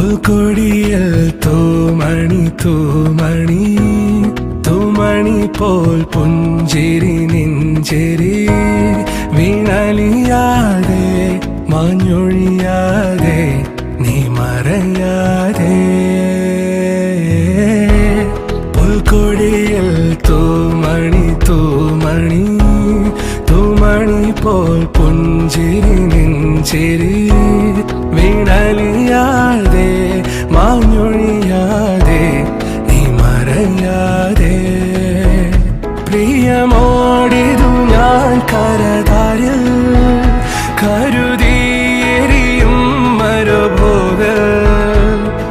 புல் கொடியில் தூமணி தூமணி தூமணி போல் புஞ்சிரி நெஞ்செரி வீணலியாதே மாஞ்சொழியாதே நீ மறையாதே. புல்கொடியில் தூமணி தூமணி தூமணி போல் புஞ்சிரி நெஞ்செரி പ്രിയമോടിതു ഞാൻ കരതാരിൽ കരുതിയെരിയും മരുഭോഗ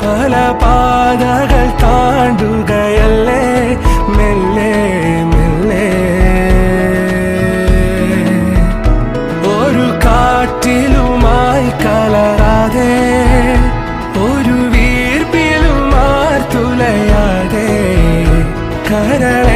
പല പാതകൾ താണ്ടുകയല്ലേ? മെല്ലെ മെല്ലെ. ഒരു കാറ്റിലുമായി കലരാതെ ഒരു വീർപ്പിലുമാർ തുലയാതെ. കരളെ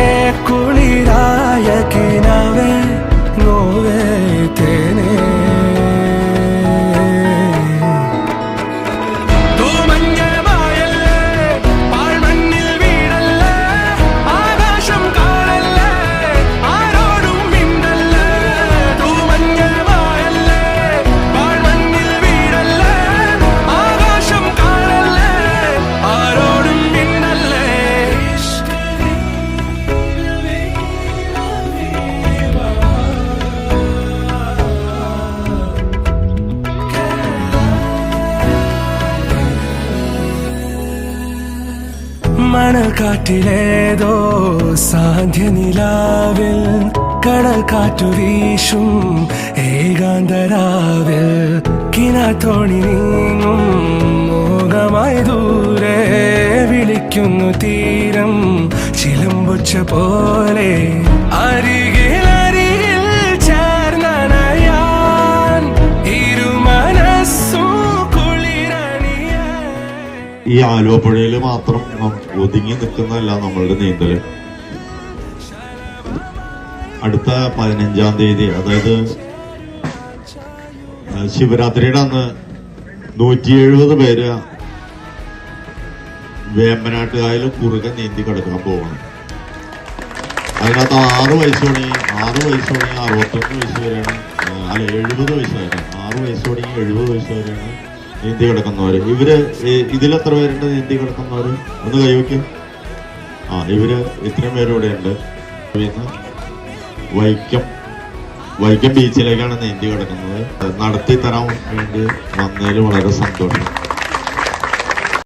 മണൽ കാറ്റിലേതോ സാന്ധ്യ നിലാവിൽ കടൽ കാറ്റു വീശും ഏകാന്തരാവിൽ കിനാത്തോണി നീങ്ങും മോഹമായി ദൂരെ വിളിക്കുന്നു തീരം ചിലമ്പുച്ച പോലെ അരികിൽ ഈ ആലുവപ്പുഴയിൽ മാത്രം ഒതുങ്ങി നിൽക്കുന്നതല്ല നമ്മളുടെ നീന്തൽ. അടുത്ത പതിനഞ്ചാം തീയതി അതായത് ശിവരാത്രിയുടെ അന്ന് നൂറ്റി എഴുപത് പേര് വേമ്പനാട്ടുകായൽ കുറുകെ നീന്തി കിടക്കാൻ പോകണം അതിനകത്ത് ആറ് വയസ്സ് തുടങ്ങി ആറ് വയസ്സ് തുടങ്ങി അറുപത്തൊന്ന് വയസ്സ് വരെയാണ് അല്ല എഴുപത് വയസ്സ് വരെയാണ് ആറ് വയസ്സ് തുടങ്ങി എഴുപത് വയസ്സ് വരെയാണ് നീന്തി കിടക്കുന്നവര്. ഇവർ ഇതിലെത്ര പേരുണ്ട് നീന്തി കിടക്കുന്നവര്? ഒന്ന് കൈവയ്ക്കും ആ ഇവർ ഇത്രയും പേരൂടെ ഉണ്ട് വൈക്കം. വൈക്കം ബീച്ചിലേക്കാണ് നീന്തി കിടക്കുന്നത്. നടത്തി തരാൻ വേണ്ടി വന്നതിൽ വളരെ സന്തോഷം.